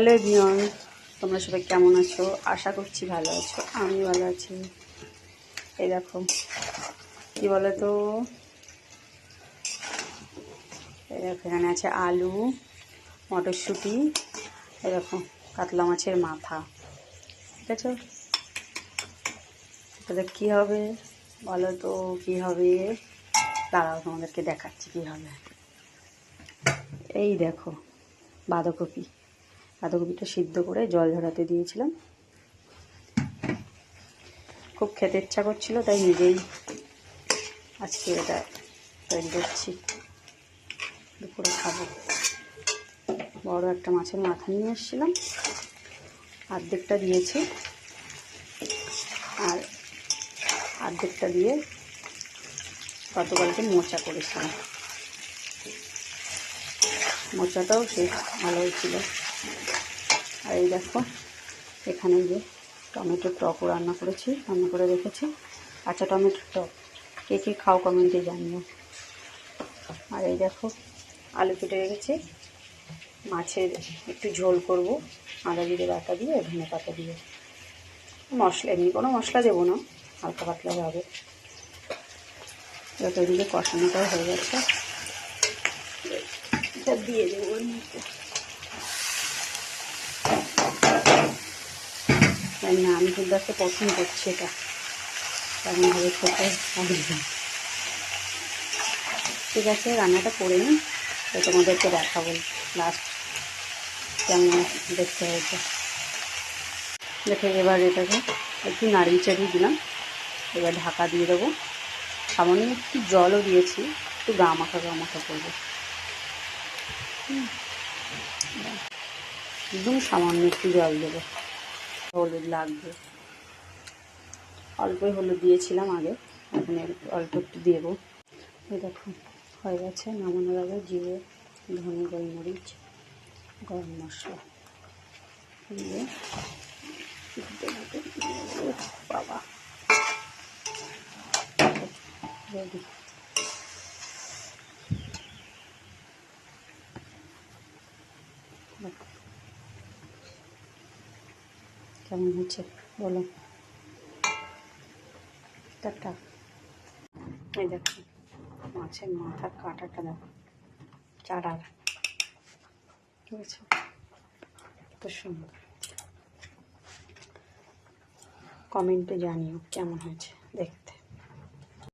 Hello এভিয়ন তোমরা সবাই কেমন আছো? আশা করছি ভালো আছো আমি ভালো আছি। এই দেখো, কি বলো তো এই দেখো, এখানে আছে আলু, মটরশুঁটি দেখো, কাতলা মাছের মাথা, ঠিক আছে? তাহলে কী হবে? বলো তো কী হবে? দাঁড়াও, তোমাদেরকে দেখাচ্ছি কী হবে। এই দেখো, বাঁধাকপি। বাঁধাকপিটা সিদ্ধ করে জল ঝরাতে দিয়েছিলাম। খুব খেতে ইচ্ছা করছিল, তাই নিজেই আজকে এটা তৈরি করছি দুপুরে খাব। বড় একটা মাছের মাথা নিয়ে এসেছিলাম। অর্ধেকটা দিয়েছি। আর অর্ধেকটা দিয়ে গতকালকে মোচা করেছিলাম। মোচাটাও বেশ ভালো হয়েছিল আর এই দেখো, এখানে যে টমেটোর টকও রান্না করেছি, রান্না করে রেখেছি। আচ্ছা টমেটোর টক, কে কে খাও কমেন্টে জানিও। আর এই দেখো, আলু কেটে রেখেছি। মাছের একটু ঝোল করব, আদা জিরে বাটা দিয়ে, ধনে পাতা দিয়ে। মশলা, এমনি কোনো মশলা দেবো না, হালকা পাতলা হবে। যত এদিকে কষানোটাও হয়ে গেছে। দিয়ে দেবো জানি না, আমি কিন্তু একটা পছন্দ করছি এটা। তেমনভাবে খেতে হবে। ঠিক আছে, রান্নাটা করে নিই, তো তোমাদেরকে দেখাবো লাস্ট কেমন দেখতে হয়েছে। দেখে এবার এটাকে একটু নাড়িয়ে চাড়িয়ে দিলাম। এবার ঢাকা দিয়ে দেবো। সামান্য একটু জলও দিয়েছি, একটু গা মাখা গা মাখা করব। একদম সামান্য একটু জল দেবো। হলুদ লাগবে। অল্পই হলুদ দিয়েছিলাম আগে, এখন অল্প একটু দেবো। এই দেখো, হয়ে গেছে নামানোর আগে জিরে, ধনে গোলমরিচ, গরম মশলা দিয়ে বাবা, রেডি। কেমন হচ্ছে? বলো। টাটা এই দেখো, মাছের মাথার কাঁটাটা দেখো, চারার। ঠিক আছে কত সুন্দর। কমেন্টে জানিও কেমন হয়েছে দেখতে।